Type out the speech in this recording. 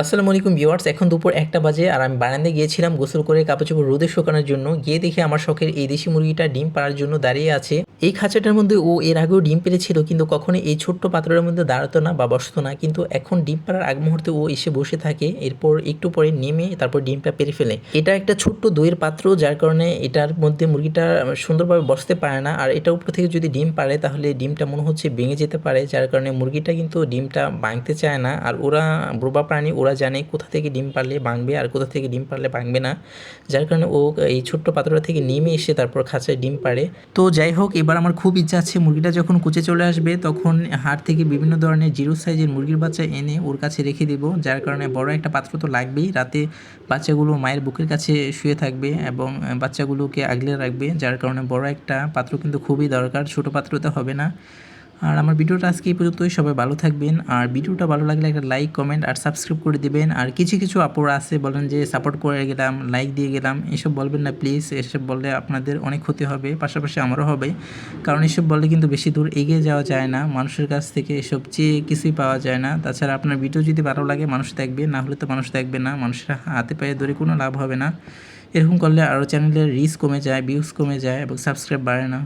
আসসালামু আলাইকুম ভিউয়ার্স, এখন দুপুর একটা বাজে আর আমি বারান্দায় গিয়েছিলাম গোসল করে কাপড় চোপড় রোদে শুকানোর জন্য। গিয়ে দেখি আমার শখের এই দেশি মুরগিটা ডিম পাড়ার জন্য দাঁড়িয়ে আছে। এই খাঁচাটার মধ্যে ও এর আগেও ডিম পেরেছিল কিন্তু কখনো এই ছোট্ট পাত্রের মধ্যে দাঁড়াতো না বা বসতো না। কিন্তু এখন ডিম পাড়ার আগ মুহূর্তে ও এসে বসে থাকে, এরপর একটু পরে নেমে তারপর ডিমটা পেরে ফেলে। এটা একটা ছোট্ট দইয়ের পাত্র, যার কারণে এটার মধ্যে মুরগিটা সুন্দরভাবে বসতে পারে না। আর এটা উপর থেকে যদি ডিম পারে তাহলে ডিমটা মনে হচ্ছে ভেঙে যেতে পারে, যার কারণে মুরগিটা কিন্তু ডিমটা ভাঙতে চায় না। আর ওরা ব্রোবা প্রাণী ওরা জানে কোথা থেকে ডিম পারলে ভাঙবে আর কোথা থেকে ডিম পারলে ভাঙবে না। যার কারণে ও এই ছোট্ট পাত্রটা থেকে নেমে এসে তারপর খাঁচায় ডিম পারে তো যাই হোক, এবার আমার খুব ইচ্ছা আছে মুরগিটা যখন কুচে চলে আসবে তখন হাট থেকে বিভিন্ন ধরনের জিরো সাইজের মুরগির বাচ্চা এনে ওর কাছে রেখে দেবো। যার কারণে বড় একটা পাত্র তো লাগবেই। রাতে বাচ্চাগুলো মায়ের বুকের কাছে শুয়ে থাকবে এবং বাচ্চাগুলোকে আগলে রাখবে। যার কারণে বড় একটা পাত্র কিন্তু খুবই দরকার। ছোট পাত্রতে হবে না। আর আমার ভিডিওটা আজকে এই পর্যন্তই, সবাই ভালো থাকবেন। আর ভিডিওটা ভালো লাগলে একটা লাইক কমেন্ট আর সাবস্ক্রাইব করে দিবেন। আর কিছু কিছু আপুরা আছে, বলেন যে সাপোর্ট করে গেলাম লাইক দিয়ে গেলাম, এসব বলবেন না প্লিজ এসব বললে আপনাদের অনেক ক্ষতি হবে, পাশাপাশি আমারও হবে। কারণ এসব বললে কিন্তু বেশি দূর এগিয়ে যাওয়া যায় না, মানুষের কাছ থেকে এসব চেয়ে কিছুই পাওয়া যায় না। তাছাড়া আপনার ভিডিও যদি ভালো লাগে, মানুষ দেখবে, না হলে তো মানুষ দেখবে না, মানুষের হাতে পায়ে ধরে কোনো লাভ হবে না। এরকম করলে আরও চ্যানেলের রিচ কমে যায় ভিউজ কমে যায় এবং সাবস্ক্রাইব বাড়ে না।